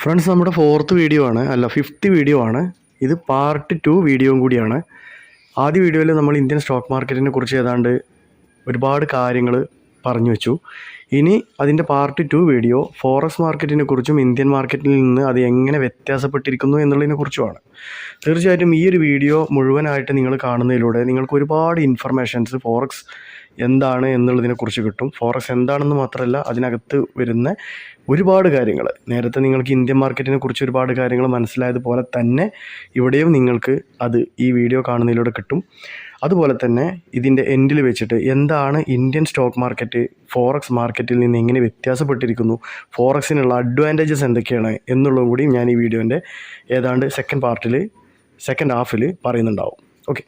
Friends നമ്മുടെ fourth video ആണ്. അല്ല ഫിഫ്ത്ത് വീഡിയോ ആണ്. ഇത് പാർട്ട് ടു വീഡിയോയും കൂടിയാണ്. ആദ്യ വീഡിയോയിൽ നമ്മൾ ഇന്ത്യൻ സ്റ്റോക്ക് മാർക്കറ്റിനെ കുറിച്ച് ഏതാണ്ട് ഒരുപാട് കാര്യങ്ങൾ പറഞ്ഞു വെച്ചു. ഇനി അതിന്റെ പാർട്ട് ടു വീഡിയോ ഫോറസ്റ്റ് മാർക്കറ്റിനെ കുറിച്ചും ഇന്ത്യൻ മാർക്കറ്റിൽ നിന്ന് അത് എങ്ങനെ വ്യത്യാസപ്പെട്ടിരിക്കുന്നു എന്നുള്ളതിനെ കുറിച്ചുമാണ്. തീർച്ചയായിട്ടും ഈ ഒരു വീഡിയോ മുഴുവനായിട്ട് നിങ്ങൾ കാണുന്നതിലൂടെ നിങ്ങൾക്ക് ഒരുപാട് ഇൻഫർമേഷൻസ് ഫോറക്സ് എന്താണ് എന്നുള്ളതിനെക്കുറിച്ച് കിട്ടും. ഫോറക്സ് എന്താണെന്ന് മാത്രമല്ല അതിനകത്ത് വരുന്ന ഒരുപാട് കാര്യങ്ങൾ. നേരത്തെ നിങ്ങൾക്ക് ഇന്ത്യൻ മാർക്കറ്റിനെ കുറിച്ച് ഒരുപാട് കാര്യങ്ങൾ മനസ്സിലായതുപോലെ തന്നെ ഇവിടെയും നിങ്ങൾക്ക് അത് ഈ വീഡിയോ കാണുന്നതിലൂടെ കിട്ടും. അതുപോലെ തന്നെ ഇതിന്റെ എൻഡിൽ വെച്ചിട്ട് എന്താണ് ഇന്ത്യൻ സ്റ്റോക്ക് മാർക്കറ്റ് ഫോറക്സ് മാർക്കറ്റിൽ നിന്ന് എങ്ങനെ വ്യത്യാസപ്പെട്ടിരിക്കുന്നു ഫോറക്സിനുള്ള അഡ്വാന്റേജസ് എന്തൊക്കെയാണ് എന്നുള്ളതും കൂടി ഞാൻ ഈ വീഡിയോന്റെ ഏതാണ്ട് സെക്കൻഡ് പാർട്ടിൽ സെക്കൻഡ് ഹാഫിൽ പറയുന്നുണ്ടാവും. Okay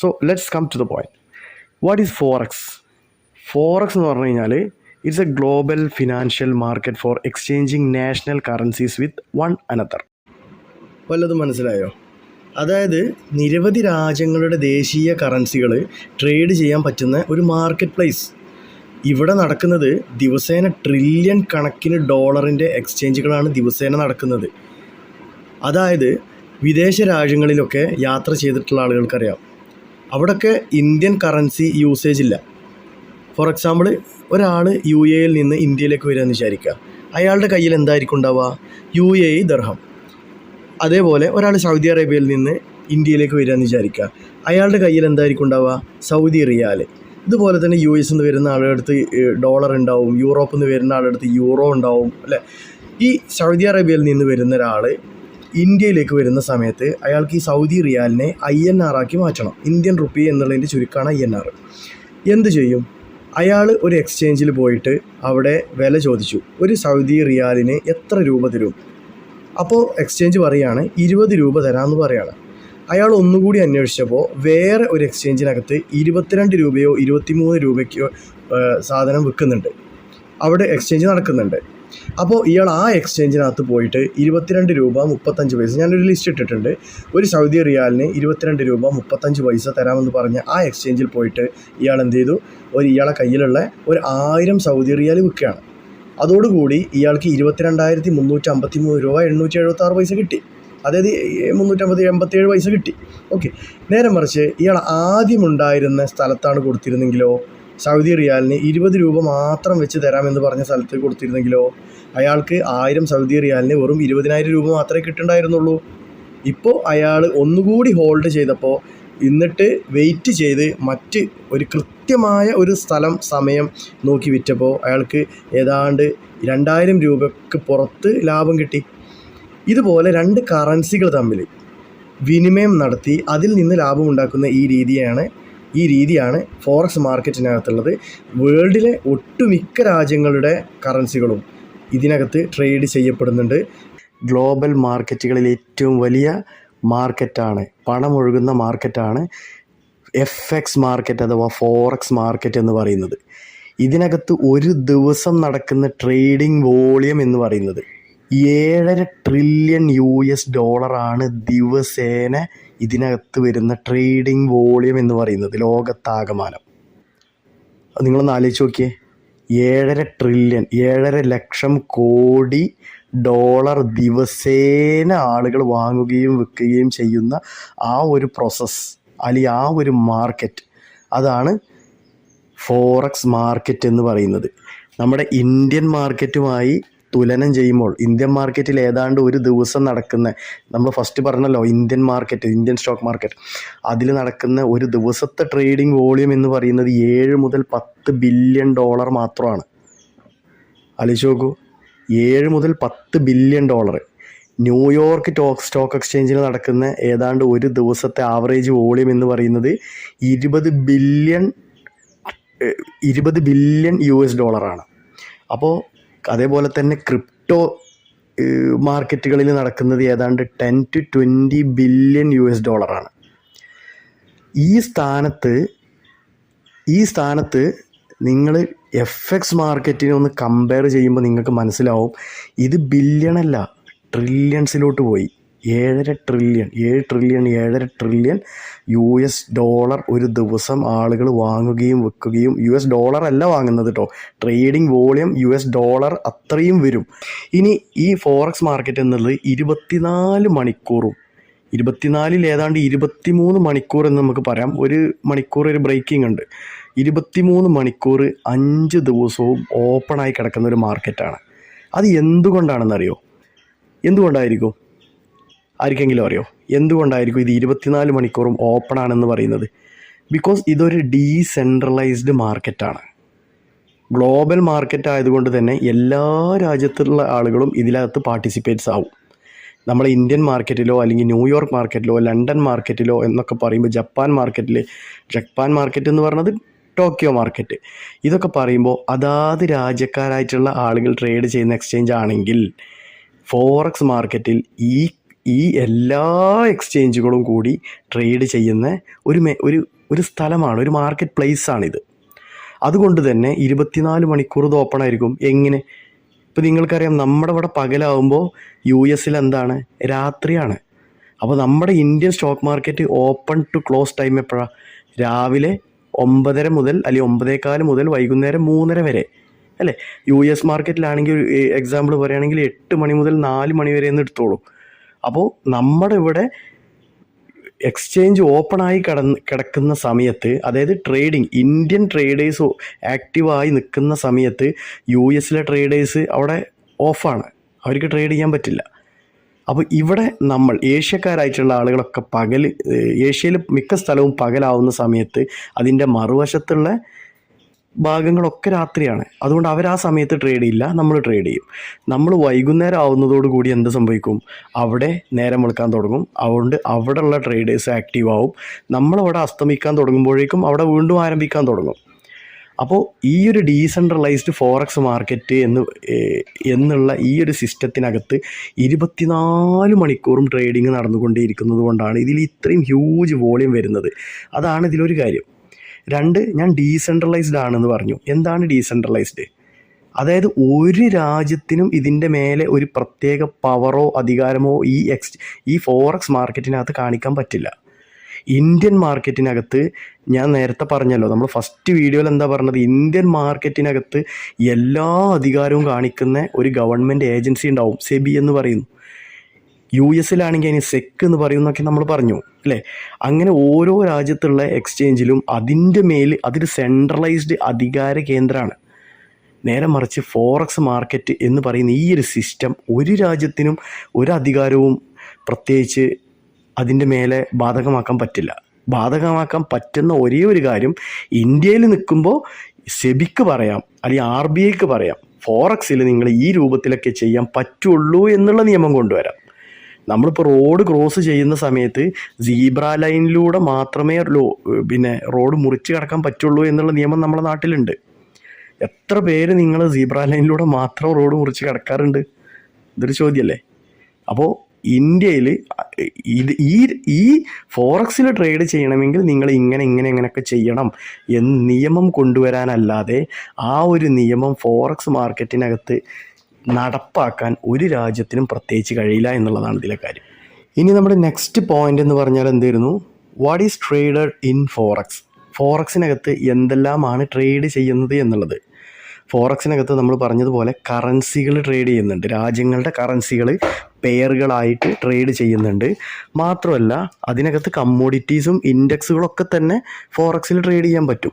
so let's come to the point what is forex forex എന്ന് പറഞ്ഞു കഴിഞ്ഞാൽ it's a global financial market for exchanging national currencies with one another വല്ലതും മനസ്സിലായോ? അതായത് നിരവധി രാജ്യങ്ങളുടെ ദേശീയ കറൻസികൾ ട്രേഡ് ചെയ്യാൻ പറ്റുന്ന ഒരു മാർക്കറ്റ് പ്ലേസ് ഇവിടെ നടക്കുന്നത് ദിവസേന ട്രില്യൺ കണക്കിന് ഡോളറിന്റെ എക്സ്ചേഞ്ചുകളാണ് ദിവസേന നടക്കുന്നത്. അതായത് വിദേശ രാജ്യങ്ങളിലൊക്കെ യാത്ര ചെയ്തിട്ടുള്ള ആളുകൾക്കറിയാം. അവിടെയൊക്കെ ഇന്ത്യൻ കറൻസി യൂസേജ് ഇല്ല. ഫോർ എക്സാമ്പിൾ ഒരാൾ യു എയിൽ നിന്ന് ഇന്ത്യയിലേക്ക് വരിക എന്ന് വിചാരിക്കുക. അയാളുടെ കയ്യിൽ എന്തായിരിക്കും ഉണ്ടാവുക? യു എ ദർഹം. അതേപോലെ ഒരാൾ സൗദി അറേബ്യയിൽ നിന്ന് ഇന്ത്യയിലേക്ക് വരിക എന്ന് വിചാരിക്കുക. അയാളുടെ കയ്യിൽ എന്തായിരിക്കും ഉണ്ടാവുക? സൗദി റിയാൽ. ഇതുപോലെ തന്നെ യു എസ് നിന്ന് വരുന്ന ആളുടെ അടുത്ത് ഡോളർ ഉണ്ടാവും. യൂറോപ്പിൽ നിന്ന് വരുന്ന ആളുടെ അടുത്ത് യൂറോ ഉണ്ടാവും അല്ലേ? ഈ സൗദി അറേബ്യയിൽ നിന്ന് വരുന്ന ഒരാൾ ഇന്ത്യയിലേക്ക് വരുന്ന സമയത്ത് അയാൾക്ക് ഈ സൗദി റിയാലിനെ ഐ എൻ ആർ ആക്കി മാറ്റണം. ഇന്ത്യൻ റുപ്പി എന്നുള്ളതിന്റെ ചുരുക്കമാണ് ഐ എൻ ആർ. എന്ത് ചെയ്യും? അയാൾ ഒരു എക്സ്ചേഞ്ചിൽ പോയിട്ട് അവിടെ വില ചോദിച്ചു. ഒരു സൗദി റിയാലിന് എത്ര രൂപ തരും? അപ്പോൾ എക്സ്ചേഞ്ച് പറയുകയാണ് ഇരുപത് രൂപ തരാമെന്ന് പറയാണ് അയാൾ ഒന്നുകൂടി അന്വേഷിച്ചപ്പോൾ വേറെ ഒരു എക്സ്ചേഞ്ചിനകത്ത് ഇരുപത്തിരണ്ട് രൂപയോ ഇരുപത്തിമൂന്ന് രൂപയ്ക്കോ സാധനം വിൽക്കുന്നുണ്ട്. അവിടെ എക്സ്ചേഞ്ച് നടക്കുന്നുണ്ട്. അപ്പോൾ ഇയാൾ ആ എക്സ്ചേഞ്ചിനകത്ത് പോയിട്ട് ഇരുപത്തിരണ്ട് രൂപ മുപ്പത്തഞ്ച് പൈസ ഞാനൊരു ലിസ്റ്റ് ഇട്ടിട്ടുണ്ട്. ഒരു സൗദി റിയാലിന് ഇരുപത്തിരണ്ട് രൂപ മുപ്പത്തഞ്ച് പൈസ തരാമെന്ന് പറഞ്ഞ് ആ എക്സ്ചേഞ്ചിൽ പോയിട്ട് ഇയാൾ എന്ത് ചെയ്തു? ഒരു ഇയാളെ കയ്യിലുള്ള ഒരു ആയിരം സൗദി റിയാൽ വിൽക്കുകയാണ്. അതോടുകൂടി ഇയാൾക്ക് ഇരുപത്തിരണ്ടായിരത്തി മുന്നൂറ്റി അമ്പത്തി മൂന്ന് രൂപ എണ്ണൂറ്റി എഴുപത്താറ് പൈസ കിട്ടി. അതായത് മുന്നൂറ്റമ്പത്തി എൺപത്തേഴ് പൈസ കിട്ടി. ഓക്കെ. നേരെ മറിച്ച് ഇയാൾ ആദ്യമുണ്ടായിരുന്ന സ്ഥലത്താണ് കൊടുത്തിരുന്നെങ്കിലോ? സൗദി റിയാലിന് ഇരുപത് രൂപ മാത്രം വെച്ച് തരാമെന്ന് പറഞ്ഞ സ്ഥലത്ത് കൊടുത്തിരുന്നെങ്കിലോ? അയാൾക്ക് ആയിരം സൗദി റിയാലിന് വെറും ഇരുപതിനായിരം രൂപ മാത്രമേ കിട്ടുണ്ടായിരുന്നുള്ളൂ. ഇപ്പോൾ അയാൾ ഒന്നുകൂടി ഹോൾഡ് ചെയ്തപ്പോൾ എന്നിട്ട് വെയിറ്റ് ചെയ്ത് മറ്റ് ഒരു കൃത്യമായ ഒരു സ്ഥലം സമയം നോക്കി വിറ്റപ്പോൾ അയാൾക്ക് ഏതാണ്ട് രണ്ടായിരം രൂപയ്ക്ക് പുറത്ത് ലാഭം കിട്ടി. ഇതുപോലെ രണ്ട് കറൻസികൾ തമ്മിൽ വിനിമയം നടത്തി അതിൽ നിന്ന് ലാഭം ഉണ്ടാക്കുന്ന ഈ രീതിയാണ് ഈ രീതിയാണ് ഫോറക്സ് മാർക്കറ്റിനകത്തുള്ളത് വേൾഡിലെ ഒട്ടുമിക്ക രാജ്യങ്ങളുടെ കറൻസികളും ഇതിനകത്ത് ട്രേഡ് ചെയ്യപ്പെടുന്നുണ്ട്. ഗ്ലോബൽ മാർക്കറ്റുകളിൽ ഏറ്റവും വലിയ മാർക്കറ്റാണ് പണമൊഴുകുന്ന മാർക്കറ്റാണ് എഫ് എക്സ് മാർക്കറ്റ് അഥവാ ഫോറക്സ് മാർക്കറ്റ് എന്ന് പറയുന്നത്. ഇതിനകത്ത് ഒരു ദിവസം നടക്കുന്ന ട്രേഡിംഗ് വോളിയം എന്ന് പറയുന്നത്. ഏഴര ട്രില്യൺ യു എസ് ഡോളറാണ് ദിവസേന ഇതിനകത്ത് വരുന്ന ട്രേഡിംഗ് വോളിയം എന്ന് പറയുന്നത് ലോകത്താകമാനം. നിങ്ങളൊന്ന് ആലോചിച്ച് നോക്കിയേ. ഏഴര ട്രില്യൺ ഏഴര ലക്ഷം കോടി ഡോളർ ദിവസേന ആളുകൾ വാങ്ങുകയും വിൽക്കുകയും ചെയ്യുന്ന ആ ഒരു പ്രോസസ്സ് അല്ലെങ്കിൽ ആ ഒരു മാർക്കറ്റ് അതാണ് ഫോറക്സ് മാർക്കറ്റ് എന്ന് പറയുന്നത്. നമ്മുടെ ഇന്ത്യൻ മാർക്കറ്റുമായി തുലനം ചെയ്യുമ്പോൾ ഇന്ത്യൻ മാർക്കറ്റിൽ ഏതാണ്ട് ഒരു ദിവസം നടക്കുന്ന നമ്മൾ ഫസ്റ്റ് പറഞ്ഞല്ലോ Indian market Indian stock market അതിൽ നടക്കുന്ന ഒരു ദിവസത്തെ ട്രേഡിംഗ് വോളിയം എന്ന് പറയുന്നത് ഏഴ് മുതൽ പത്ത് ബില്യൺ ഡോളർ മാത്രമാണ്. ആലോചിച്ച് നോക്കൂ. ഏഴ് മുതൽ പത്ത് billion dollar New York talk stock എക്സ്ചേഞ്ചിൽ നടക്കുന്ന ഏതാണ്ട് ഒരു ദിവസത്തെ ആവറേജ് വോളിയം എന്ന് പറയുന്നത് ഇരുപത് ബില്യൺ ഇരുപത് ബില്യൺ യു എസ് ഡോളറാണ് അപ്പോൾ അതേപോലെ തന്നെ ക്രിപ്റ്റോ മാർക്കറ്റുകളിൽ നടക്കുന്നത് ഏതാണ്ട് ten to twenty billion U S ഡോളറാണ്. ഈ സ്ഥാനത്ത് ഈ സ്ഥാനത്ത് നിങ്ങൾ എഫ് എക്സ് മാർക്കറ്റിനെ ഒന്ന് കമ്പയർ ചെയ്യുമ്പോൾ നിങ്ങൾക്ക് മനസ്സിലാവും ഇത് ബില്യണല്ല ട്രില്യൺസിലോട്ട് പോയി. ഏഴര ട്രില്യൺ ഏഴ് ട്രില്യൺ ഏഴര ട്രില്യൺ യു എസ് ഡോളർ ഒരു ദിവസം ആളുകൾ വാങ്ങുകയും വെക്കുകയും യു എസ് ഡോളർ അല്ല വാങ്ങുന്നത് കേട്ടോ trading volume U S dollar അത്രയും വരും. ഇനി ഈ ഫോറക്സ് മാർക്കറ്റ് എന്നുള്ളത് ഇരുപത്തിനാല് മണിക്കൂറും ഇരുപത്തിനാലിൽ ഏതാണ്ട് ഇരുപത്തിമൂന്ന് മണിക്കൂർ എന്ന് നമുക്ക് പറയാം. ഒരു മണിക്കൂർ ഒരു ബ്രേക്കിംഗ് ഉണ്ട്. ഇരുപത്തിമൂന്ന് മണിക്കൂർ അഞ്ച് ദിവസവും ഓപ്പണായി കിടക്കുന്ന ഒരു മാർക്കറ്റാണ് അത് എന്തുകൊണ്ടാണെന്നറിയോ? എന്തുകൊണ്ടായിരിക്കും? ആർക്കെങ്കിലും അറിയോ? എന്തുകൊണ്ടായിരിക്കും ഇത് ഇരുപത്തിനാല് മണിക്കൂറും ഓപ്പൺ ആണെന്ന് പറയുന്നത്? ബിക്കോസ് ഇതൊരു ഡീസെൻട്രലൈസ്ഡ് മാർക്കറ്റാണ് ഗ്ലോബൽ മാർക്കറ്റ് ആയതുകൊണ്ട് തന്നെ എല്ലാ രാജ്യത്തുള്ള ആളുകളും ഇതിനകത്ത് പാർട്ടിസിപ്പേറ്റ്സ് ആവും. നമ്മൾ ഇന്ത്യൻ മാർക്കറ്റിലോ അല്ലെങ്കിൽ ന്യൂയോർക്ക് മാർക്കറ്റിലോ ലണ്ടൻ മാർക്കറ്റിലോ എന്നൊക്കെ പറയുമ്പോൾ ജപ്പാൻ മാർക്കറ്റിൽ ജപ്പാൻ മാർക്കറ്റ് എന്ന് പറഞ്ഞത് ടോക്കിയോ മാർക്കറ്റ്. ഇതൊക്കെ പറയുമ്പോൾ അതാത് രാജ്യക്കാരായിട്ടുള്ള ആളുകൾ ട്രേഡ് ചെയ്യുന്ന എക്സ്ചേഞ്ച് ആണെങ്കിൽ ഫോറക്സ് മാർക്കറ്റിൽ ഈ ഈ എല്ലാ എക്സ്ചേഞ്ചുകളും കൂടി ട്രേഡ് ചെയ്യുന്ന ഒരു ഒരു ഒരു സ്ഥലമാണ് ഒരു മാർക്കറ്റ് പ്ലേസ് ആണിത്. അതുകൊണ്ട് തന്നെ ഇരുപത്തിനാല് മണിക്കൂർ ഇത് ഓപ്പൺ ആയിരിക്കും. എങ്ങനെ? ഇപ്പോൾ നിങ്ങൾക്കറിയാം നമ്മുടെ ഇവിടെ പകലാവുമ്പോൾ യു എസിൽ എന്താണ്? രാത്രിയാണ്. അപ്പോൾ നമ്മുടെ Indian stock market open to close time എപ്പോഴാണ് രാവിലെ ഒമ്പതര മുതൽ അല്ലെങ്കിൽ ഒമ്പതേക്കാൽ മുതൽ വൈകുന്നേരം മൂന്നര വരെ. അല്ലേ? യു എസ് മാർക്കറ്റിലാണെങ്കിൽ എക്സാമ്പിൾ പറയുകയാണെങ്കിൽ എട്ട് മണി മുതൽ നാല് മണി വരെ എന്ന് എടുത്തോളൂ. അപ്പോൾ നമ്മുടെ ഇവിടെ എക്സ്ചേഞ്ച് ഓപ്പണായി കിടന്ന് കിടക്കുന്ന സമയത്ത് അതായത് ട്രേഡിംഗ് ഇന്ത്യൻ ട്രേഡേഴ്സ് ആക്റ്റീവായി നിൽക്കുന്ന സമയത്ത് യു എസിലെ ട്രേഡേഴ്സ് അവിടെ ഓഫാണ് അവർക്ക് ട്രേഡ് ചെയ്യാൻ പറ്റില്ല. അപ്പോൾ ഇവിടെ നമ്മൾ ഏഷ്യക്കാരായിട്ടുള്ള ആളുകളൊക്കെ പകൽ ഏഷ്യയിൽ മിക്ക സ്ഥലവും പകലാവുന്ന സമയത്ത് അതിന്റെ മറുവശത്തുള്ള ഭാഗങ്ങളൊക്കെ രാത്രിയാണ്. അതുകൊണ്ട് അവർ ആ സമയത്ത് ട്രേഡ് ചെയ്യില്ല. നമ്മൾ ട്രേഡ് ചെയ്യും. നമ്മൾ വൈകുന്നേരം ആവുന്നതോടുകൂടി എന്ത് സംഭവിക്കും? അവിടെ നേരം വെളുക്കാൻ തുടങ്ങും. അതുകൊണ്ട് അവിടെയുള്ള ട്രേഡേഴ്സ് ആക്റ്റീവ് ആവും. നമ്മളവിടെ അസ്തമിക്കാൻ തുടങ്ങുമ്പോഴേക്കും അവിടെ വീണ്ടും ആരംഭിക്കാൻ തുടങ്ങും. അപ്പോൾ ഈ ഒരു ഡീസെൻട്രലൈസ്ഡ് ഫോറക്സ് മാർക്കറ്റ് എന്ന് എന്നുള്ള ഈ ഒരു സിസ്റ്റത്തിനകത്ത് ഇരുപത്തിനാല് മണിക്കൂറും ട്രേഡിങ് നടന്നുകൊണ്ടേയിരിക്കുന്നത് കൊണ്ടാണ് ഇതിൽ ഇത്രയും ഹ്യൂജ് വോളിയം വരുന്നത്. അതാണ് ഇതിലൊരു കാര്യം. രണ്ട് ഞാൻ ഡീസെൻട്രലൈസ്ഡ് ആണെന്ന് പറഞ്ഞു. എന്താണ് ഡീസെൻട്രലൈസ്ഡ് അതായത് ഒരു രാജ്യത്തിനും ഇതിന്റെ മേലെ ഒരു പ്രത്യേക പവറോ അധികാരമോ ഈ എക്സ് ഈ ഫോറക്സ് മാർക്കറ്റിനകത്ത് കാണിക്കാൻ പറ്റില്ല. ഇന്ത്യൻ മാർക്കറ്റിനകത്ത് ഞാൻ നേരത്തെ പറഞ്ഞല്ലോ നമ്മൾ ഫസ്റ്റ് വീഡിയോയിൽ എന്താ പറഞ്ഞത്? ഇന്ത്യൻ മാർക്കറ്റിനകത്ത് എല്ലാ അധികാരവും കാണിക്കുന്ന ഒരു ഗവൺമെന്റ് ഏജൻസി ഉണ്ടാവും സെബി എന്ന് പറയുന്നു. യു എസിലാണെങ്കിൽ അതിന് സെക്ക് എന്ന് പറയുന്നൊക്കെ നമ്മൾ പറഞ്ഞു അല്ലേ? അങ്ങനെ ഓരോ രാജ്യത്തുള്ള എക്സ്ചേഞ്ചിലും അതിന്റെ മേൽ അതൊരു സെൻട്രലൈസ്ഡ് അധികാര കേന്ദ്രമാണ്. നേരെ മറിച്ച് ഫോറക്സ് മാർക്കറ്റ് എന്ന് പറയുന്ന ഈ ഒരു സിസ്റ്റം ഒരു രാജ്യത്തിനും ഒരു അധികാരവും പ്രത്യേകിച്ച് അതിന്റെ മേലെ ബാധകമാക്കാൻ പറ്റില്ല. ബാധകമാക്കാൻ പറ്റുന്ന ഒരേ ഒരു കാര്യം ഇന്ത്യയിൽ നിൽക്കുമ്പോൾ സെബിക്ക് പറയാം അല്ലെങ്കിൽ ആർ ബി ഐക്ക് പറയാം ഫോറക്സിൽ നിങ്ങൾ ഈ രൂപത്തിലൊക്കെ ചെയ്യാൻ പറ്റുള്ളൂ എന്നുള്ള നിയമം കൊണ്ടുവരാം. നമ്മളിപ്പോൾ റോഡ് ക്രോസ് ചെയ്യുന്ന സമയത്ത് സീബ്ര ലൈനിലൂടെ മാത്രമേ പിന്നെ റോഡ് മുറിച്ച് കടക്കാൻ പറ്റുള്ളൂ എന്നുള്ള നിയമം നമ്മുടെ നാട്ടിലുണ്ട്. എത്ര പേര് നിങ്ങൾ സീബ്ര ലൈനിലൂടെ മാത്രം റോഡ് മുറിച്ച് കിടക്കാറുണ്ട്? ഇതൊരു ചോദ്യമല്ലേ? അപ്പോൾ ഇന്ത്യയിൽ ഇത് ഈ ഈ ഫോറക്സിൽ ട്രേഡ് ചെയ്യണമെങ്കിൽ നിങ്ങൾ ഇങ്ങനെ ഇങ്ങനെ ഇങ്ങനെയൊക്കെ ചെയ്യണം എന്ന് നിയമം കൊണ്ടുവരാനല്ലാതെ ആ ഒരു നിയമം ഫോറക്സ് മാർക്കറ്റിനകത്ത് നടപ്പാക്കാൻ ഒരു രാജ്യത്തിനും പ്രത്യേകിച്ച് കഴിയില്ല എന്നുള്ളതാണ് ഇതിലെ കാര്യം. ഇനി നമ്മുടെ നെക്സ്റ്റ് പോയിന്റ് എന്ന് പറഞ്ഞാൽ എന്തായിരുന്നു what is traded in forex ഫോറക്സിനകത്ത് എന്തെല്ലാമാണ് ട്രേഡ് ചെയ്യുന്നത് എന്നുള്ളത്. ഫോറക്സിനകത്ത് നമ്മൾ പറഞ്ഞതുപോലെ കറൻസികൾ ട്രേഡ് ചെയ്യുന്നുണ്ട്. രാജ്യങ്ങളുടെ കറൻസികൾ പെയറുകളായിട്ട് ട്രേഡ് ചെയ്യുന്നുണ്ട്. മാത്രമല്ല അതിനകത്ത് കമ്മോഡിറ്റീസും ഇൻഡെക്സുകളൊക്കെ തന്നെ ഫോറക്സിൽ ട്രേഡ് ചെയ്യാൻ പറ്റും.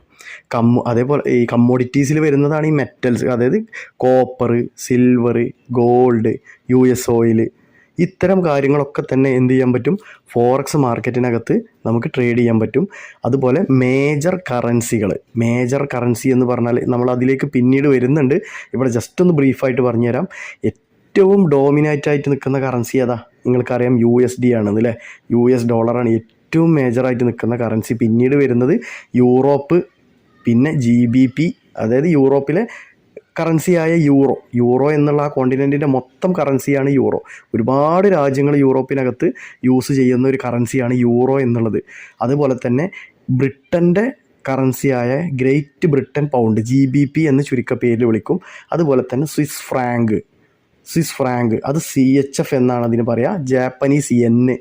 കമ്മു അതേപോലെ ഈ കമ്മോഡിറ്റീസിൽ വരുന്നതാണ് ഈ മെറ്റൽസ് അതായത് copper silver gold U S oil ഇത്തരം കാര്യങ്ങളൊക്കെ തന്നെ എന്ത് ചെയ്യാൻ പറ്റും? ഫോറക്സ് മാർക്കറ്റിനകത്ത് നമുക്ക് ട്രേഡ് ചെയ്യാൻ പറ്റും. അതുപോലെ മേജർ കറൻസികൾ മേജർ കറൻസി എന്ന് പറഞ്ഞാൽ നമ്മൾ അതിലേക്ക് പിന്നീട് വരുന്നുണ്ട്. ഇവിടെ ജസ്റ്റ് ഒന്ന് ബ്രീഫായിട്ട് പറഞ്ഞുതരാം. ഏറ്റവും ഡോമിനേറ്റ് ആയിട്ട് നിൽക്കുന്ന കറൻസി ഏതാ? നിങ്ങൾക്കറിയാം യു എസ് ഡി ആണ് അല്ലേ? യു എസ് ഡോളറാണ് ഏറ്റവും മേജറായിട്ട് നിൽക്കുന്ന കറൻസി പിന്നീട് വരുന്നത് യൂറോപ്പ് പിന്നെ ജി ബി പി അതായത് യൂറോപ്പിലെ കറൻസിയായ യൂറോ യൂറോ എന്നുള്ള ആ കോണ്ടിനെന്റിന്റെ മൊത്തം കറൻസിയാണ് യൂറോ ഒരുപാട് രാജ്യങ്ങൾ യൂറോപ്പിനകത്ത് യൂസ് ചെയ്യുന്ന ഒരു കറൻസിയാണ് യൂറോ എന്നുള്ളത്. അതുപോലെ തന്നെ ബ്രിട്ടന്റെ കറൻസിയായ Great Britain pound G B P എന്ന് ചുരുക്കപ്പേരിൽ വിളിക്കും. അതുപോലെ തന്നെ സ്വിസ് ഫ്രാങ്ക് സ്വിസ് ഫ്രാങ്ക് അത് സി എച്ച് എഫ് എന്നാണ് അതിന് പറയുക Japanese yen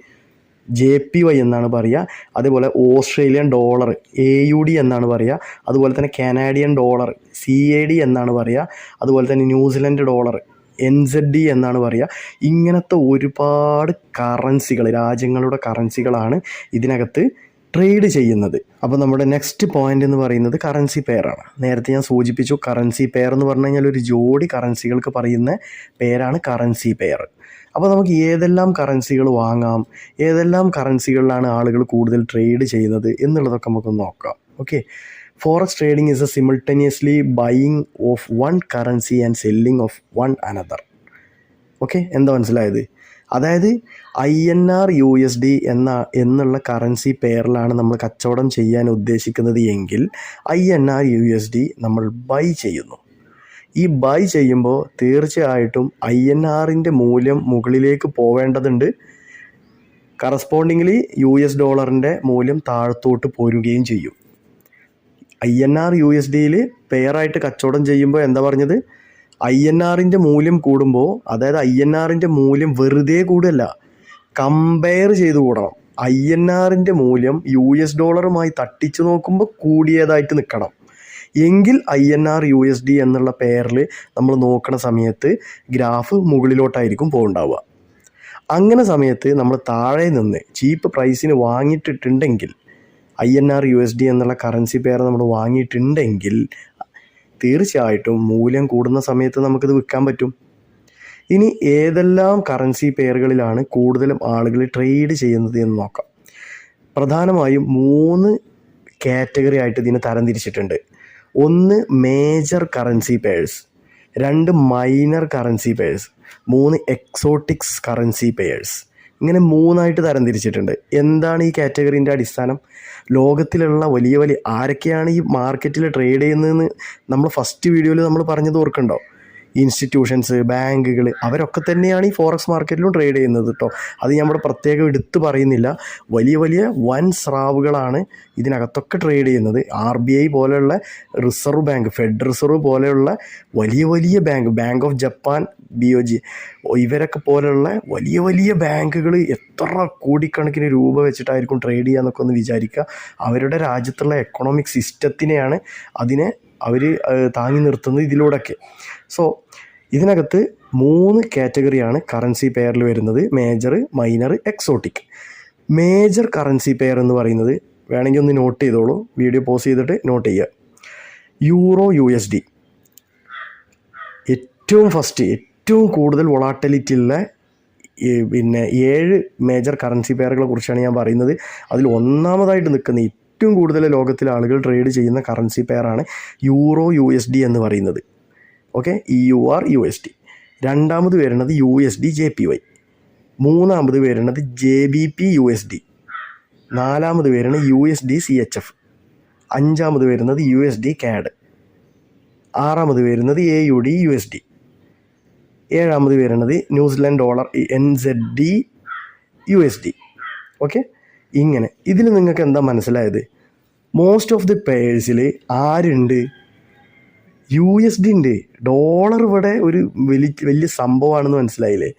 J P Y എന്നാണ് പറയുക. അതേപോലെ Australian dollar A U D എന്നാണ് പറയുക. അതുപോലെ തന്നെ Canadian dollar C A D എന്നാണ് പറയുക. അതുപോലെ തന്നെ New Zealand dollar N Z D എന്നാണ് പറയുക. ഇങ്ങനത്തെ ഒരുപാട് കറൻസികൾ രാജ്യങ്ങളുടെ കറൻസികളാണ് ഇതിനകത്ത് ട്രേഡ് ചെയ്യുന്നത്. അപ്പോൾ നമ്മുടെ നെക്സ്റ്റ് പോയിന്റ് എന്ന് പറയുന്നത് കറൻസി പെയറാണ് നേരത്തെ ഞാൻ സൂചിപ്പിച്ചു കറൻസി പെയർ എന്ന് പറഞ്ഞു കഴിഞ്ഞാൽ ഒരു ജോഡി കറൻസികൾക്ക് പറയുന്ന പേരാണ് കറൻസി പെയർ അപ്പോൾ നമുക്ക് ഏതെല്ലാം കറൻസികൾ വാങ്ങാം ഏതെല്ലാം കറൻസികളിലാണ് ആളുകൾ കൂടുതൽ ട്രേഡ് ചെയ്യുന്നത് എന്നുള്ളതൊക്കെ നമുക്ക് നോക്കാം. Okay forex trading is a simultaneously buying of one currency and selling of one another okay എന്താ മനസ്സിലായത്? അതായത് I N R U S D എന്ന എന്നുള്ള കറൻസി പെയറിലാണ് നമ്മൾ കച്ചവടം ചെയ്യാൻ ഉദ്ദേശിക്കുന്നത് എങ്കിൽ I N R U S D നമ്മൾ ബൈ ചെയ്യുന്നു. ഈ ബൈ ചെയ്യുമ്പോൾ തീർച്ചയായിട്ടും ഐ എൻ ആറിന്റെ മൂല്യം മുകളിലേക്ക് പോവേണ്ടതുണ്ട്. കറസ്പോണ്ടിങ്ലി യു എസ് ഡോളറിന്റെ മൂല്യം താഴത്തോട്ട് പോരുകയും ചെയ്യും. I N R U S ഡിയിൽ പെയറായിട്ട് കച്ചവടം ചെയ്യുമ്പോൾ എന്താ പറഞ്ഞത്? ഐ എൻ ആറിന്റെ മൂല്യം കൂടുമ്പോൾ അതായത് ഐ എൻ ആറിന്റെ മൂല്യം വെറുതെ കൂടല്ല കമ്പയർ ചെയ്ത് കൂടണം. ഐ എൻ ആറിന്റെ മൂല്യം യു എസ് ഡോളറുമായി തട്ടിച്ചു നോക്കുമ്പോൾ കൂടിയതായിട്ട് നിൽക്കണം എങ്കിൽ I N R U S D എന്നുള്ള പേരിൽ നമ്മൾ നോക്കുന്ന സമയത്ത് ഗ്രാഫ് മുകളിലോട്ടായിരിക്കും പോകുന്നുണ്ടാവുക അങ്ങനെ സമയത്ത് നമ്മൾ താഴെ നിന്ന് ചീപ്പ് പ്രൈസിന് വാങ്ങിയിട്ടിട്ടുണ്ടെങ്കിൽ I N R U S D എന്നുള്ള കറൻസി പെയർ നമ്മൾ വാങ്ങിയിട്ടുണ്ടെങ്കിൽ തീർച്ചയായിട്ടും മൂല്യം കൂടുന്ന സമയത്ത് നമുക്കിത് വിൽക്കാൻ പറ്റും. ഇനി ഏതെല്ലാം കറൻസി പെയറുകളിലാണ് കൂടുതലും ആളുകൾ ട്രേഡ് ചെയ്യുന്നത് എന്ന് നോക്കാം. പ്രധാനമായും മൂന്ന് കാറ്റഗറി ആയിട്ട് ഇതിനെ തരംതിരിച്ചിട്ടുണ്ട് ഒന്ന് മേജർ കറൻസി പെയർസ് രണ്ട് മൈനർ കറൻസി പെയർസ് മൂന്ന് എക്സോട്ടിക്സ് കറൻസി പെയർസ് ഇങ്ങനെ മൂന്നായിട്ട് തരംതിരിച്ചിട്ടുണ്ട് എന്താണ് ഈ കാറ്റഗറീന്റെ അടിസ്ഥാനം? ലോകത്തിലുള്ള വലിയ വലിയ ആരൊക്കെയാണ് ഈ മാർക്കറ്റിൽ ട്രേഡ് ചെയ്യുന്നതെന്ന് നമ്മൾ ഫസ്റ്റ് വീഡിയോയിൽ നമ്മൾ പറഞ്ഞത് ഓർക്കുന്നുണ്ടോ? ഇൻസ്റ്റിറ്റ്യൂഷൻസ് ബാങ്കുകൾ അവരൊക്കെ തന്നെയാണ് ഈ ഫോറക്സ് മാർക്കറ്റിലും ട്രേഡ് ചെയ്യുന്നത് കേട്ടോ അത് നമ്മൾ പ്രത്യേകം എടുത്തു പറയുന്നില്ല. വലിയ വലിയ വൻ സ്രാവുകളാണ് ഇതിനകത്തൊക്കെ ട്രേഡ് ചെയ്യുന്നത്. ആർ ബി ഐ പോലെയുള്ള റിസർവ് ബാങ്ക് ഫെഡ് റിസർവ് പോലെയുള്ള വലിയ വലിയ bank bank of Japan B O G ഇവരൊക്കെ പോലെയുള്ള വലിയ വലിയ ബാങ്കുകൾ എത്ര കോടിക്കണക്കിന് രൂപ വെച്ചിട്ടായിരിക്കും ട്രേഡ് ചെയ്യാന്നൊക്കെ ഒന്ന് വിചാരിക്കുക. അവരുടെ രാജ്യത്തുള്ള എക്കണോമിക് സിസ്റ്റത്തിനെയാണ് അതിനെ അവർ താങ്ങി നിർത്തുന്നത് ഇതിലൂടെയൊക്കെ. സോ ഇതിനകത്ത് മൂന്ന് കാറ്റഗറിയാണ് കറൻസി പെയറിൽ വരുന്നത്. Major minor exotic major currency pair എന്ന് പറയുന്നത് വേണമെങ്കിൽ ഒന്ന് നോട്ട് ചെയ്തോളൂ. വീഡിയോ പോസ് ചെയ്തിട്ട് നോട്ട് ചെയ്യുക. യൂറോ യു എസ് ഡി ഏറ്റവും ഫസ്റ്റ് ഏറ്റവും കൂടുതൽ വൊളാട്ടിലിറ്റി ഉള്ള പിന്നെ ഏഴ് മേജർ കറൻസി പെയറുകളെ കുറിച്ചാണ് ഞാൻ പറയുന്നത്. അതിൽ ഒന്നാമതായിട്ട് നിൽക്കുന്ന ഏറ്റവും കൂടുതൽ ലോകത്തിലെ ആളുകൾ ട്രേഡ് ചെയ്യുന്ന കറൻസി പെയറാണ് യൂറോ യു എസ് ഡി എന്ന് പറയുന്നത്. Okay E U R U S D രണ്ടാമത് വരുന്നത് U S D J P Y മൂന്നാമത് വരുന്നത് J B P U S D നാലാമത് വരുന്നത് U S D C H F അഞ്ചാമത് വരുന്നത് യു എസ് ഡി കാഡ് ആറാമത് വരുന്നത് A U D U S D ഏഴാമത് വരുന്നത് New Zealand dollar N Z D U S D okay ഇങ്ങനെ. ഇതിൽ നിങ്ങൾക്ക് എന്താ മനസ്സിലായത്? മോസ്റ്റ് ഓഫ് ദി പേഴ്സിൽ ആരുണ്ട്? യു എസ് ഡി ഉണ്ട് ഡോളർ ഇവിടെ ഒരു വലിയ വലിയ സംഭവമാണെന്ന് മനസ്സിലായില്ലേ?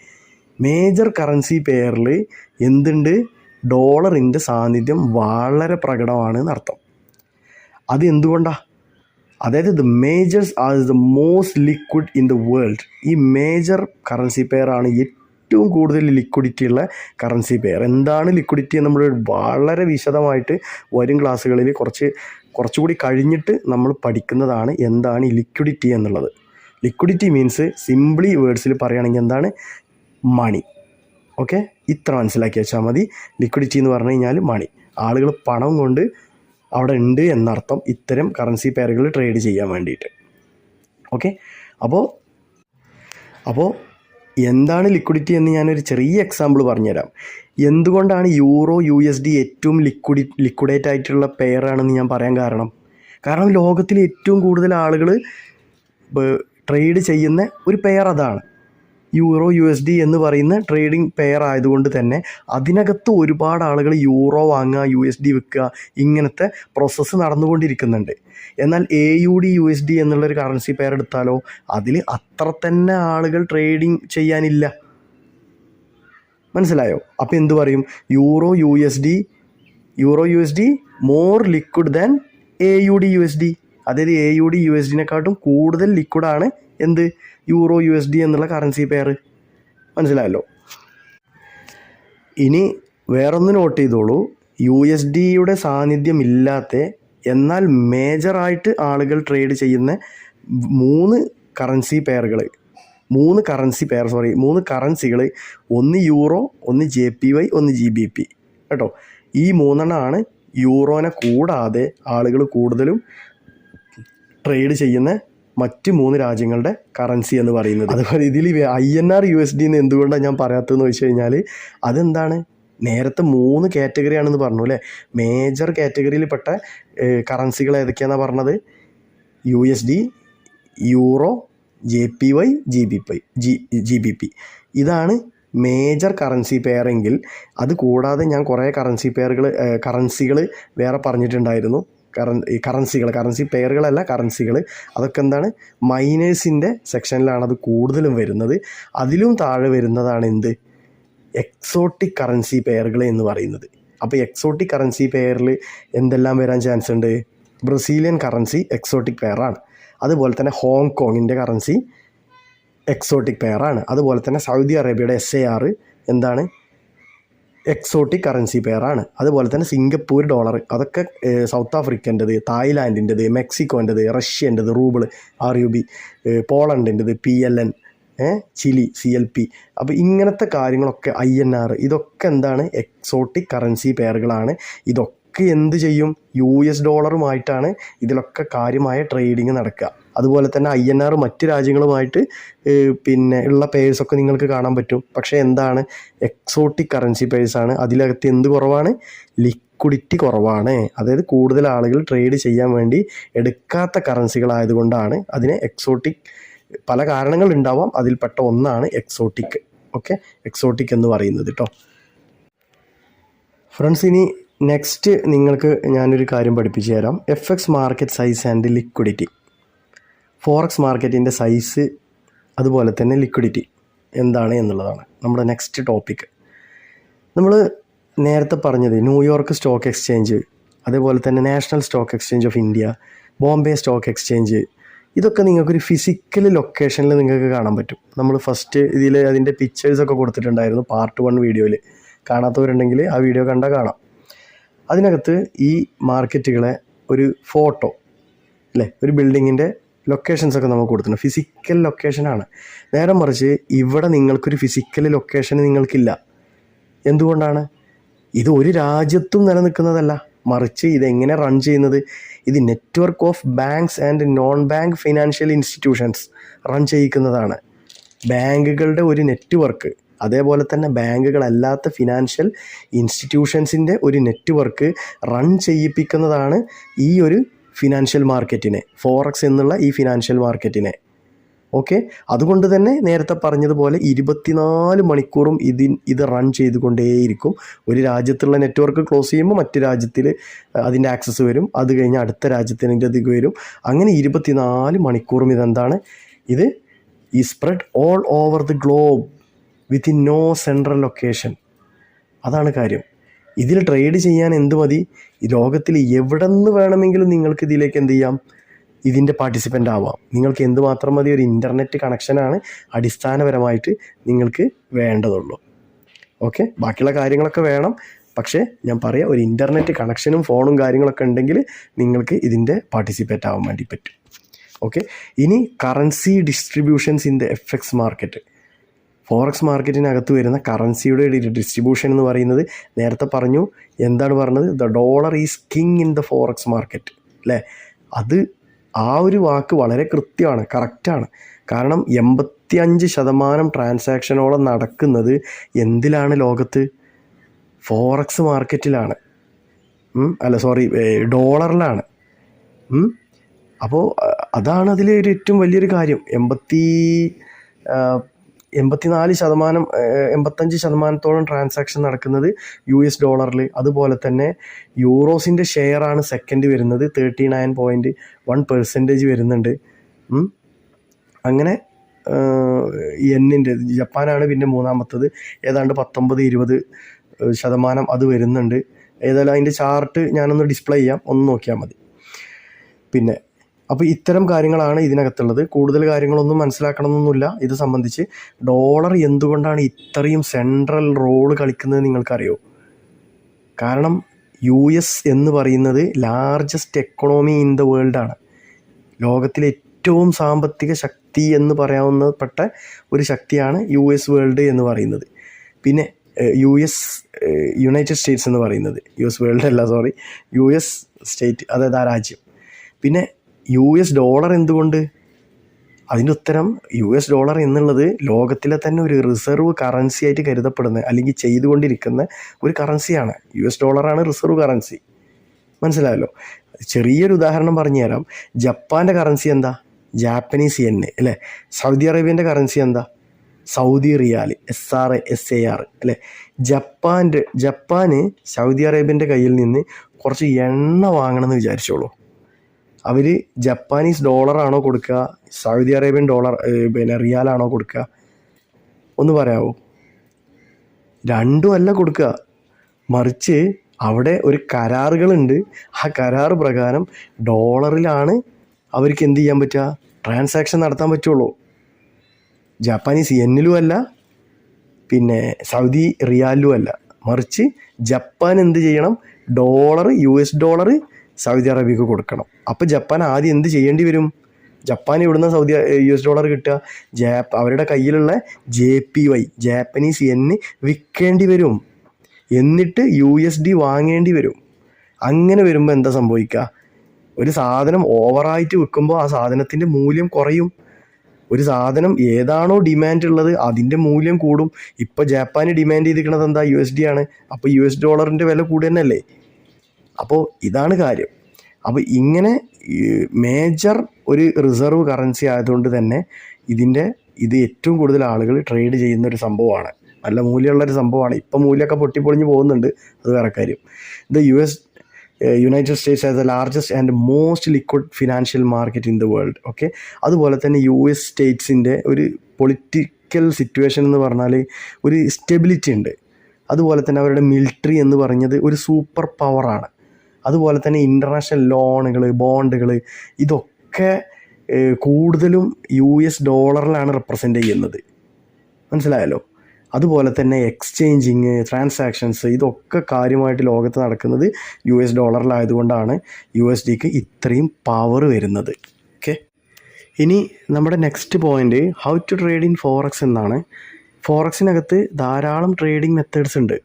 മേജർ കറൻസി പെയറിൽ എന്തുണ്ട്? ഡോളറിന്റെ സാന്നിധ്യം വളരെ പ്രകടമാണ് എന്നർത്ഥം. അത് എന്തുകൊണ്ടാണ് അതായത് the majors are the most liquid in the world ഈ മേജർ കറൻസി പെയർ ആണ് ഏറ്റവും കൂടുതൽ ലിക്വിഡിറ്റി ഉള്ള കറൻസി പെയർ എന്താണ് ലിക്വിഡിറ്റി നമ്മൾ വളരെ വിശദമായിട്ട് വരും ക്ലാസ്സുകളിൽ കുറച്ച് കുറച്ചുകൂടി കഴിഞ്ഞിട്ട് നമ്മൾ പഠിക്കുന്നതാണ് എന്താണ് ഈ ലിക്വിഡിറ്റി എന്നുള്ളത്. ലിക്വിഡിറ്റി മീൻസ് സിംപ്ലി വേർഡ്സിൽ പറയുകയാണെങ്കിൽ എന്താണ്? മണി ഓക്കെ ഇത്ര മനസ്സിലാക്കി വെച്ചാൽ മതി. ലിക്വിഡിറ്റി എന്ന് പറഞ്ഞു കഴിഞ്ഞാൽ മണി ആളുകൾ പണം കൊണ്ട് അവിടെ ഉണ്ട് എന്നർത്ഥം ഇത്തരം കറൻസി പെയറുകൾ ട്രേഡ് ചെയ്യാൻ വേണ്ടിയിട്ട്. ഓക്കെ അപ്പോൾ അപ്പോൾ എന്താണ് ലിക്വിഡിറ്റി എന്ന് ഞാനൊരു ചെറിയ എക്സാമ്പിൾ പറഞ്ഞുതരാം. എന്തുകൊണ്ടാണ് യൂറോ യു എസ് ഡി ഏറ്റവും ലിക്വിഡി ലിക്വിഡേറ്റ് ആയിട്ടുള്ള പെയറാണെന്ന് ഞാൻ പറയാൻ കാരണം? കാരണം ലോകത്തിൽ ഏറ്റവും കൂടുതൽ ആളുകൾ ട്രേഡ് ചെയ്യുന്ന ഒരു പെയർ അതാണ്. യൂറോ യു എസ് ഡി എന്ന് പറയുന്ന ട്രേഡിംഗ് പെയർ ആയതുകൊണ്ട് തന്നെ അതിനകത്ത് ഒരുപാട് ആളുകൾ യൂറോ വാങ്ങുക യു എസ് ഡി വിൽക്കുക ഇങ്ങനത്തെ പ്രോസസ്സ് നടന്നുകൊണ്ടിരിക്കുന്നുണ്ട്. എന്നാൽ A U D U S D എന്നുള്ളൊരു കറൻസി പെയർ എടുത്താലോ അതിൽ അത്ര തന്നെ ആളുകൾ ട്രേഡിംഗ് ചെയ്യാനില്ല. മനസ്സിലായോ? അപ്പോൾ എന്തു പറയും? Euro U S D euro U S D more liquid than A U D U S D. അതായത് A U D U S ഡിനെക്കാട്ടും കൂടുതൽ ലിക്വിഡാണ് എന്ത്? യൂറോ യു എസ് ഡി എന്നുള്ള കറൻസി പെയർ മനസ്സിലായല്ലോ? ഇനി വേറൊന്ന് നോട്ട് ചെയ്തോളൂ. യു എസ് ഡിയുടെ സാന്നിധ്യം ഇല്ലാത്ത എന്നാൽ മേജറായിട്ട് ആളുകൾ ട്രേഡ് ചെയ്യുന്ന മൂന്ന് കറൻസി പെയറുകൾ മൂന്ന് കറൻസി പെയർ സോറി മൂന്ന് കറൻസികൾ ഒന്ന് യൂറോ ഒന്ന് ജെ പി വൈ ഒന്ന് ജി ബി പി കേട്ടോ? ഈ മൂന്നെണ്ണമാണ് യൂറോനെ കൂടാതെ ആളുകൾ കൂടുതലും ട്രേഡ് ചെയ്യുന്ന മറ്റ് മൂന്ന് രാജ്യങ്ങളുടെ കറൻസി എന്ന് പറയുന്നത്. അതുപോലെ ഇതിൽ I N R U S D എന്ന് എന്തുകൊണ്ടാണ് ഞാൻ പറയാത്തതെന്ന് വെച്ച് കഴിഞ്ഞാൽ അതെന്താണ്? നേരത്തെ മൂന്ന് കാറ്റഗറി ആണെന്ന് പറഞ്ഞു അല്ലേ? മേജർ കാറ്റഗറിയിൽപ്പെട്ട കറൻസികൾ ഏതൊക്കെയാണെന്ന് പറഞ്ഞത്? U S D euro J P Y G B P G G B P ഇതാണ് മേജർ കറൻസി പെയറെങ്കിൽ അത് കൂടാതെ ഞാൻ കുറേ കറൻസി പെയറുകൾ കറൻസികൾ വേറെ പറഞ്ഞിട്ടുണ്ടായിരുന്നു. കറൻ കറൻസികൾ കറൻസി പെയറുകളല്ല കറൻസികൾ അതൊക്കെ എന്താണ്? മൈനേഴ്സിന്റെ സെക്ഷനിലാണ് അത് കൂടുതലും വരുന്നത്. അതിലും താഴെ വരുന്നതാണ് എന്ത്? എക്സോട്ടിക് കറൻസി പെയറുകൾ എന്ന് പറയുന്നത്. അപ്പോൾ എക്സോട്ടിക് കറൻസി പെയറിൽ എന്തെല്ലാം വരാൻ ചാൻസ് ഉണ്ട് ബ്രസീലിയൻ കറൻസി എക്സോട്ടിക് പെയറാണ് അതുപോലെ തന്നെ ഹോങ്കോങ്ങിന്റെ കറൻസി എക്സോട്ടിക് പെയറാണ് അതുപോലെ തന്നെ സൗദി അറേബ്യയുടെ എസ് എ എന്താണ്? എക്സോട്ടിക് കറൻസി പെയറാണ് അതുപോലെ തന്നെ സിംഗപ്പൂർ ഡോളർ അതൊക്കെ സൗത്ത് ആഫ്രിക്കന്റെത് തായ്ലാൻഡിന്റെത് മെക്സിക്കോന്റെത് റഷ്യന്റെത് rouble R U B പോളണ്ടിന്റെത് P L N Chile C L P. അപ്പോൾ ഇങ്ങനത്തെ കാര്യങ്ങളൊക്കെ ഐ എൻ ആർ ഇതൊക്കെ എന്താണ്? എക്സോട്ടിക് കറൻസി പെയറുകളാണ് ഇതൊക്കെ എന്ത് ചെയ്യും? യു എസ് ഡോളറുമായിട്ടാണ് ഇതിലൊക്കെ കാര്യമായ ട്രേഡിങ് നടക്കുക. അതുപോലെ തന്നെ ഐ എൻ ആർ മറ്റ് രാജ്യങ്ങളുമായിട്ട് പിന്നെ ഉള്ള പേഴ്സൊക്കെ നിങ്ങൾക്ക് കാണാൻ പറ്റും. പക്ഷേ എന്താണ് എക്സോട്ടിക് കറൻസി പേഴ്സാണ് അതിലകത്ത് എന്ത് കുറവാണ്? ലിക്വിഡിറ്റി കുറവാണ്. അതായത് കൂടുതൽ ആളുകൾ ട്രേഡ് ചെയ്യാൻ വേണ്ടി എടുക്കാത്ത കറൻസികളായതുകൊണ്ടാണ് അതിനെ എക്സോട്ടിക് പല കാരണങ്ങൾ ഉണ്ടാവാം. അതിൽപ്പെട്ട ഒന്നാണ് എക്സോട്ടിക് ഓക്കെ എക്സോട്ടിക് എന്ന് പറയുന്നത് കേട്ടോ ഫ്രണ്ട്സ് ഇനി നെക്സ്റ്റ് നിങ്ങൾക്ക് ഞാനൊരു കാര്യം പഠിപ്പിച്ചു തരാം. F X market size and liquidity forex മാർക്കറ്റിന്റെ സൈസ് അതുപോലെ തന്നെ ലിക്വിഡിറ്റി എന്താണ് എന്നുള്ളതാണ് നമ്മുടെ നെക്സ്റ്റ് ടോപ്പിക് നമ്മൾ നേരത്തെ പറഞ്ഞത് ന്യൂയോർക്ക് സ്റ്റോക്ക് എക്സ്ചേഞ്ച് അതേപോലെ തന്നെ national stock exchange of India Bombay stock exchange ഇതൊക്കെ നിങ്ങൾക്കൊരു ഫിസിക്കൽ ലൊക്കേഷനിൽ നിങ്ങൾക്ക് കാണാൻ പറ്റും. നമ്മൾ ഫസ്റ്റ് ഇതിൽ അതിന്റെ പിക്ചേഴ്സൊക്കെ കൊടുത്തിട്ടുണ്ടായിരുന്നു പാർട്ട് വൺ വീഡിയോയിൽ കാണാത്തവരുണ്ടെങ്കിൽ ആ വീഡിയോ കണ്ടാൽ കാണാം. അതിനകത്ത് ഈ മാർക്കറ്റുകളെ ഒരു ഫോട്ടോ അല്ലേ? ഒരു ബിൽഡിങ്ങിന്റെ ലൊക്കേഷൻസ് ഒക്കെ നമുക്ക് കൊടുത്തിട്ടുണ്ട്. ഫിസിക്കൽ ലൊക്കേഷനാണ് നേരെ മറിച്ച് ഇവിടെ നിങ്ങൾക്കൊരു ഫിസിക്കൽ ലൊക്കേഷൻ നിങ്ങൾക്കില്ല. എന്തുകൊണ്ടാണ്? ഇത് ഒരു രാജ്യത്തും നിലനിൽക്കുന്നതല്ല. മറിച്ച് ഇതെങ്ങനെ റൺ ചെയ്യുന്നത്? ഇത് network of banks and non bank financial institutions run ചെയ്യിക്കുന്നതാണ്. ബാങ്കുകളുടെ ഒരു നെറ്റ്വർക്ക് അതേപോലെ തന്നെ ബാങ്കുകളല്ലാത്ത ഫിനാൻഷ്യൽ ഇൻസ്റ്റിറ്റ്യൂഷൻസിന്റെ ഒരു നെറ്റ്വർക്ക് റൺ ചെയ്യിപ്പിക്കുന്നതാണ് ഈ ഒരു ഫിനാൻഷ്യൽ മാർക്കറ്റിനെ ഫോറക്സ് എന്നുള്ള ഈ ഫിനാൻഷ്യൽ മാർക്കറ്റിനെ ഓക്കെ അതുകൊണ്ട് തന്നെ നേരത്തെ പറഞ്ഞതുപോലെ ഇരുപത്തിനാല് മണിക്കൂറും ഇതിൻ ഇത് റൺ ചെയ്തുകൊണ്ടേയിരിക്കും. ഒരു രാജ്യത്തുള്ള നെറ്റ്വർക്ക് ക്ലോസ് ചെയ്യുമ്പോൾ മറ്റു രാജ്യത്തിൽ അതിന്റെ ആക്സസ് വരും. അത് കഴിഞ്ഞ് അടുത്ത രാജ്യത്തിന്റെ ഇത് വരും. അങ്ങനെ ഇരുപത്തിനാല് മണിക്കൂറും ഇതെന്താണ്? ഇത് ഈ spread all over the globe within no central location അതാണ് കാര്യം. ഇതിൽ ട്രേഡ് ചെയ്യാൻ എന്ത് മതി? ലോകത്തിൽ എവിടെ നിന്ന് വേണമെങ്കിലും നിങ്ങൾക്ക് ഇതിലേക്ക് എന്ത് ചെയ്യാം? ഇതിന്റെ പാർട്ടിസിപ്പന്റ് ആവാം. നിങ്ങൾക്ക് എന്തുമാത്രം മതി? ഒരു ഇന്റർനെറ്റ് കണക്ഷനാണ് അടിസ്ഥാനപരമായിട്ട് നിങ്ങൾക്ക് വേണ്ടതുള്ളൂ. ഓക്കെ ബാക്കിയുള്ള കാര്യങ്ങളൊക്കെ വേണം. പക്ഷേ ഞാൻ പറയാം ഒരു ഇന്റർനെറ്റ് കണക്ഷനും ഫോണും കാര്യങ്ങളൊക്കെ ഉണ്ടെങ്കിൽ നിങ്ങൾക്ക് ഇതിന്റെ പാർട്ടിസിപ്പേറ്റ് ആവാൻ വേണ്ടി പറ്റും. ഓക്കെ ഇനി currency distributions in the F X market forex മാർക്കറ്റിനകത്ത് വരുന്ന കറൻസിയുടെ ഡിസ്ട്രിബ്യൂഷൻ എന്ന് പറയുന്നത് നേരത്തെ പറഞ്ഞു. എന്താണ് പറഞ്ഞത്? The dollar is king in the forex market അല്ലേ അത് ആ ഒരു വാക്ക് വളരെ കൃത്യമാണ് കറക്റ്റാണ് കാരണം എൺപത്തി അഞ്ച് ശതമാനം ട്രാൻസാക്ഷനോളം നടക്കുന്നത് എന്തിലാണ് ലോകത്ത്? ഫോറക്സ് മാർക്കറ്റിലാണ് അല്ല സോറി ഡോളറിലാണ്. അപ്പോൾ അതാണ് അതിലെ ഒരു ഏറ്റവും വലിയൊരു കാര്യം. എൺപത്തി എൺപത്തിനാല് ശതമാനം എൺപത്തഞ്ച് ശതമാനത്തോളം ട്രാൻസാക്ഷൻ നടക്കുന്നത് യു എസ് ഡോളറിൽ അതുപോലെ തന്നെ യൂറോസിന്റെ ഷെയറാണ് സെക്കൻഡ് വരുന്നത്. Thirty nine point one percentage വരുന്നുണ്ട്. അങ്ങനെ എന്നിന്റെ ജപ്പാനാണ് പിന്നെ മൂന്നാമത്തത്. ഏതാണ്ട് പത്തൊമ്പത് ഇരുപത് ശതമാനം അത് വരുന്നുണ്ട്. ഏതായാലും അതിന്റെ ചാർട്ട് ഞാനൊന്ന് ഡിസ്പ്ലേ ചെയ്യാം. ഒന്ന് നോക്കിയാൽ മതി. പിന്നെ അപ്പോൾ ഇത്തരം കാര്യങ്ങളാണ് ഇതിനകത്തുള്ളത്. കൂടുതൽ കാര്യങ്ങളൊന്നും മനസ്സിലാക്കണമെന്നൊന്നുമില്ല. ഇത് സംബന്ധിച്ച് ഡോളർ എന്തുകൊണ്ടാണ് ഇത്രയും സെൻട്രൽ റോൾ കളിക്കുന്നത് നിങ്ങൾക്കറിയോ? കാരണം യു എസ് എന്ന് പറയുന്നത് ലാർജസ്റ്റ് എക്കണോമി ഇൻ ദ വേൾഡാണ് ലോകത്തിലെ ഏറ്റവും സാമ്പത്തിക ശക്തി എന്ന് പറയാവുന്നപ്പെട്ട ഒരു ശക്തിയാണ് യു എസ് വേൾഡ് എന്ന് പറയുന്നത്. പിന്നെ യു എസ് യുണൈറ്റഡ് സ്റ്റേറ്റ്സ് എന്ന് പറയുന്നത്. യു എസ് വേൾഡ് അല്ല സോറി യു എസ് സ്റ്റേറ്റ് അതായത് ആ രാജ്യം. പിന്നെ യു എസ് ഡോളർ എന്തുകൊണ്ട്? അതിന്റെ ഉത്തരം യു എസ് ഡോളർ എന്നുള്ളത് ലോകത്തിലെ തന്നെ ഒരു റിസർവ് കറൻസി ആയിട്ട് കരുതപ്പെടുന്ന അല്ലെങ്കിൽ ചെയ്തുകൊണ്ടിരിക്കുന്ന ഒരു കറൻസിയാണ് യു എസ് ഡോളറാണ് റിസർവ് കറൻസി മനസ്സിലായല്ലോ? ചെറിയൊരു ഉദാഹരണം പറഞ്ഞു തരാം. ജപ്പാന്റെ കറൻസി എന്താ? ജാപ്പനീസ് എൻ അല്ലേ? സൗദി അറേബ്യന്റെ കറൻസി എന്താ? Saudi riyal S R S A R അല്ലേ? ജപ്പാന്റെ ജപ്പാന് സൗദി അറേബ്യന്റെ കയ്യിൽ നിന്ന് കുറച്ച് എണ്ണ വാങ്ങണമെന്ന് വിചാരിച്ചോളൂ. അവർ ജപ്പാനീസ് ഡോളറാണോ കൊടുക്കുക സൗദി അറേബ്യൻ ഡോളർ പിന്നെ റിയാലാണോ കൊടുക്കുക? ഒന്ന് പറയാമോ രണ്ടും അല്ല കൊടുക്കുക. മറിച്ച് അവിടെ ഒരു കരാറുകളുണ്ട്. ആ കരാർ പ്രകാരം ഡോളറിലാണ് അവർക്ക് എന്ത് ചെയ്യാൻ പറ്റുക? ട്രാൻസാക്ഷൻ നടത്താൻ പറ്റുള്ളൂ. ജപ്പാനീസ് എന്നിലും അല്ല പിന്നെ സൗദി റിയാലിലും അല്ല. മറിച്ച് ജപ്പാൻ എന്ത് ചെയ്യണം? Dollar U S dollar Saudi അറേബ്യക്ക് കൊടുക്കണം. അപ്പോൾ ജപ്പാൻ ആദ്യം എന്ത് ചെയ്യേണ്ടി വരും? ജപ്പാൻ ഇവിടുന്ന് സൗദി യു എസ് ഡോളർ കിട്ടുക. ജാപ്പ് അവരുടെ കയ്യിലുള്ള ജെ പി വൈ ജാപ്പനീസ് എന്ന് വിൽക്കേണ്ടി വരും. എന്നിട്ട് യു എസ് ഡി വാങ്ങേണ്ടി വരും. അങ്ങനെ വരുമ്പോൾ എന്താ സംഭവിക്കുക ഒരു സാധനം ഓവറായിട്ട് വിൽക്കുമ്പോൾ ആ സാധനത്തിന്റെ മൂല്യം കുറയും. ഒരു സാധനം ഏതാണോ ഡിമാൻഡ് ഉള്ളത് അതിന്റെ മൂല്യം കൂടും. ഇപ്പോൾ ജാപ്പാന് ഡിമാൻഡ് ചെയ്തിരിക്കുന്നത് എന്താ? യു എസ് ഡി ആണ്. അപ്പോൾ യു എസ് ഡോളറിന്റെ വില കൂടുക തന്നെയല്ലേ അപ്പോൾ ഇതാണ് കാര്യം. അപ്പോൾ ഇങ്ങനെ മേജർ ഒരു റിസർവ് കറൻസി ആയതുകൊണ്ട് തന്നെ ഇതിന്റെ ഇത് ഏറ്റവും കൂടുതൽ ആളുകൾ ട്രേഡ് ചെയ്യുന്ന ഒരു സംഭവമാണ്. നല്ല മൂല്യമുള്ള ഒരു സംഭവമാണ്. ഇപ്പം മൂല്യമൊക്കെ പൊട്ടിപ്പൊളിഞ്ഞ് പോകുന്നുണ്ട്. അത് വേറെ കാര്യം. The U S United States as the largest and most liquid financial market in the world okay അതുപോലെ തന്നെ യു എസ് സ്റ്റേറ്റ്സിന്റെ ഒരു പൊളിറ്റിക്കൽ സിറ്റുവേഷൻ എന്ന് പറഞ്ഞാൽ ഒരു സ്റ്റെബിലിറ്റി ഉണ്ട്. അതുപോലെ തന്നെ അവരുടെ മിലിറ്ററി എന്ന് പറഞ്ഞത് ഒരു സൂപ്പർ പവറാണ് അതുപോലെ തന്നെ ഇന്റർനാഷണൽ ലോണുകൾ ബോണ്ടുകൾ ഇതൊക്കെ കൂടുതലും യു എസ് ഡോളറിലാണ് റെപ്രസെന്റ് ചെയ്യുന്നത്. മനസ്സിലായല്ലോ? അതുപോലെ തന്നെ എക്സ്ചേഞ്ചിങ് ട്രാൻസാക്ഷൻസ് ഇതൊക്കെ കാര്യമായിട്ട് ലോകത്ത് നടക്കുന്നത് യു എസ് ഡോളറിലായതുകൊണ്ടാണ് യു എസ് ഡിക്ക് ഇത്രയും പവർ വരുന്നത്. ഓക്കെ ഇനി നമ്മുടെ next point how to trade in forex എന്നാണ്. ഫോറക്സിനകത്ത് ധാരാളം ട്രേഡിംഗ് മെത്തേഡ്സ് ഉണ്ട്.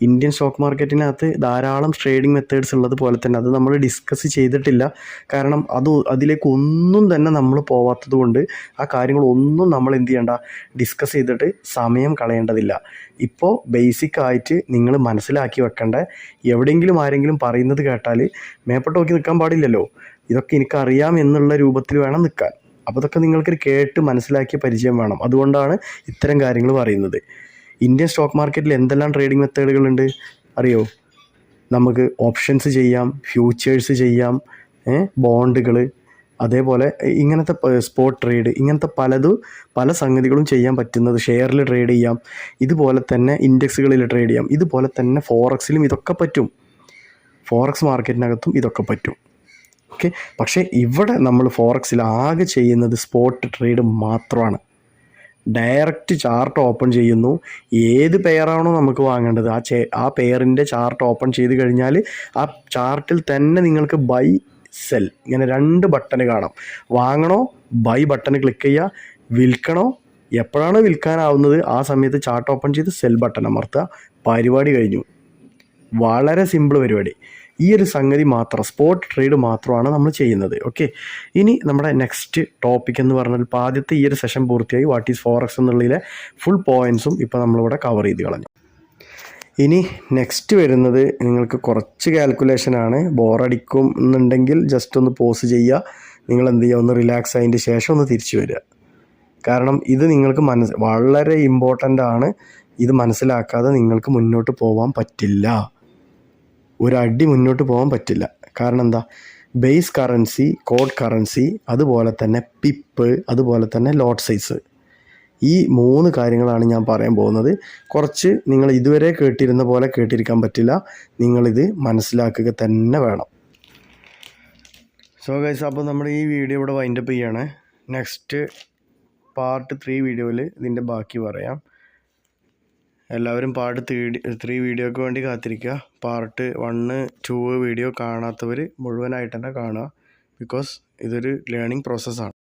ഇന്ത്യൻ സ്റ്റോക്ക് മാർക്കറ്റിനകത്ത് ധാരാളം ട്രേഡിംഗ് മെത്തേഡ്സ് ഉള്ളത് പോലെ തന്നെ അത് നമ്മൾ ഡിസ്കസ് ചെയ്തിട്ടില്ല. കാരണം അത് അതിലേക്ക് ഒന്നും തന്നെ നമ്മൾ പോവാത്തത് കൊണ്ട് ആ കാര്യങ്ങളൊന്നും നമ്മൾ എന്ത് ചെയ്യണ്ട ഡിസ്കസ് ചെയ്തിട്ട് സമയം കളയേണ്ടതില്ല. ഇപ്പോൾ ബേസിക് ആയിട്ട് നിങ്ങൾ മനസ്സിലാക്കി വെക്കേണ്ട. എവിടെയെങ്കിലും ആരെങ്കിലും പറയുന്നത് കേട്ടാൽ മേപ്പോട്ട് നോക്കി നിൽക്കാൻ പാടില്ലല്ലോ. ഇതൊക്കെ എനിക്കറിയാം എന്നുള്ള രൂപത്തിൽ വേണം നിൽക്കാൻ. അപ്പോൾ ഇതൊക്കെ നിങ്ങൾക്കൊരു കേട്ട് മനസ്സിലാക്കിയ പരിചയം വേണം. അതുകൊണ്ടാണ് ഇത്തരം കാര്യങ്ങൾ പറയുന്നത്. ഇന്ത്യൻ സ്റ്റോക്ക് മാർക്കറ്റിൽ എന്തെല്ലാം ട്രേഡിംഗ് മെത്തേഡുകളുണ്ട്? അറിയോ? നമുക്ക് ഓപ്ഷൻസ് ചെയ്യാം ഫ്യൂച്ചേഴ്സ് ചെയ്യാം ബോണ്ടുകൾ അതേപോലെ ഇങ്ങനത്തെ സ്പോട്ട് ട്രേഡ് ഇങ്ങനത്തെ പലതും പല സംഗതികളും ചെയ്യാൻ പറ്റുന്നത് ഷെയറിൽ ട്രേഡ് ചെയ്യാം ഇതുപോലെ തന്നെ ഇൻഡെക്സുകളിൽ ട്രേഡ് ചെയ്യാം ഇതുപോലെ തന്നെ ഫോറക്സിലും ഇതൊക്കെ പറ്റും. ഫോറക്സ് മാർക്കറ്റിനകത്തും ഇതൊക്കെ പറ്റും. ഓക്കെ? പക്ഷേ ഇവിടെ നമ്മൾ ഫോറക്സിൽ ആകെ ചെയ്യുന്നത് സ്പോട്ട് ട്രേഡ് മാത്രമാണ്. ഡയറക്റ്റ് ചാർട്ട് ഓപ്പൺ ചെയ്യുന്നു. ഏത് പെയറാണോ നമുക്ക് വാങ്ങേണ്ടത്. ആ ചേ ആ പെയറിന്റെ ചാർട്ട് ഓപ്പൺ ചെയ്ത് കഴിഞ്ഞാൽ ആ ചാർട്ടിൽ തന്നെ നിങ്ങൾക്ക് ബൈ സെൽ ഇങ്ങനെ രണ്ട് ബട്ടൺ കാണാം. വാങ്ങണോ? ബൈ ബട്ടൺ ക്ലിക്ക് ചെയ്യുക. വിൽക്കണോ? എപ്പോഴാണ് വിൽക്കാനാവുന്നത്? ആ സമയത്ത് ചാർട്ട് ഓപ്പൺ ചെയ്ത് സെൽ ബട്ടൺ അമർത്തുക. പരിപാടി കഴിഞ്ഞു. വളരെ സിമ്പിൾ പരിപാടി. ഈ ഒരു സംഗതി മാത്രം സ്പോട്ട് ട്രേഡ് മാത്രമാണ് നമ്മൾ ചെയ്യുന്നത് ഓക്കെ ഇനി നമ്മുടെ നെക്സ്റ്റ് ടോപ്പിക് എന്ന് പറഞ്ഞാൽ ഇപ്പോൾ ആദ്യത്തെ ഈ ഒരു സെഷൻ പൂർത്തിയായി. വാട്ട് ഈസ് ഫോറക്സ് എന്നുള്ളതിലെ ഫുൾ പോയിൻസും ഇപ്പോൾ നമ്മളിവിടെ കവർ ചെയ്ത് കളഞ്ഞു. ഇനി നെക്സ്റ്റ് വരുന്നത് നിങ്ങൾക്ക് കുറച്ച് കാൽക്കുലേഷനാണ് ബോറടിക്കും എന്നുണ്ടെങ്കിൽ ജസ്റ്റ് ഒന്ന് പോസ് ചെയ്യുക. നിങ്ങൾ എന്ത് ചെയ്യുക? ഒന്ന് റിലാക്സ് ആയതിന്റെ ശേഷം ഒന്ന് തിരിച്ചു വരിക. കാരണം ഇത് നിങ്ങൾക്ക് മനസ്സ് വളരെ ഇമ്പോർട്ടന്റ് ആണ്. ഇത് മനസ്സിലാക്കാതെ നിങ്ങൾക്ക് മുന്നോട്ട് പോകാൻ പറ്റില്ല. ഒരു അടി മുന്നോട്ട് പോകാൻ പറ്റില്ല. കാരണം എന്താ? ബേസ് കറൻസി കോഡ് കറൻസി അതുപോലെ തന്നെ പിപ്പ് അതുപോലെ തന്നെ ലോട്ട് സൈസ് ഈ മൂന്ന് കാര്യങ്ങളാണ് ഞാൻ പറയാൻ പോകുന്നത്. കുറച്ച് നിങ്ങൾ ഇതുവരെ കേട്ടിരുന്ന പോലെ കേട്ടിരിക്കാൻ പറ്റില്ല. നിങ്ങളിത് മനസ്സിലാക്കുക തന്നെ വേണം. സോ ഗൈസ് അപ്പോൾ നമ്മൾ ഈ വീഡിയോ ഇവിടെ വൈൻഡപ്പ് ചെയ്യാണ്. നെക്സ്റ്റ് പാർട്ട് ത്രീ വീഡിയോയിൽ ഇതിന്റെ ബാക്കി പറയാം. എല്ലാവരും പാർട്ട് ത്രീ വീഡിയോക്ക് വേണ്ടി കാത്തിരിക്കുക. പാർട്ട് വണ്ണ് ടു വീഡിയോ കാണാത്തവർ മുഴുവനായിട്ട് തന്നെ കാണുക. ബിക്കോസ് ഇതൊരു ലേണിംഗ് പ്രോസസ്സാണ്